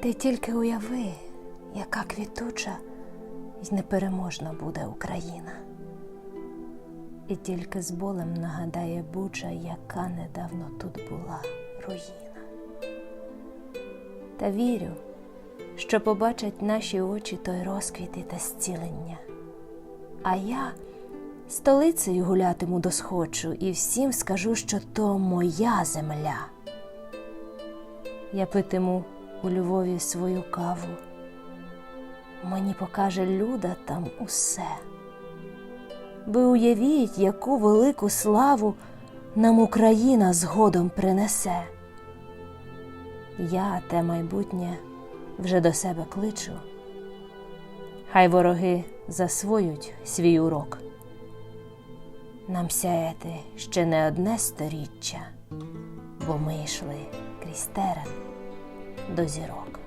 Ти тільки уяви, яка квітуча й непереможна буде Україна. І тільки з болем нагадає Буча, яка недавно тут була руїна. Та вірю, що побачать наші очі той розквіт і та зцілення. А я столицею гулятиму досхочу і всім скажу, що то моя земля. Я питиму у Львові свою каву. Мені покаже люда там усе. Ви уявіть, яку велику славу нам Україна згодом принесе. Я те майбутнє вже до себе кличу. Хай вороги засвоють свій урок. Нам сяяти ще не одне сторіччя, бо ми йшли крізь терен до зірок.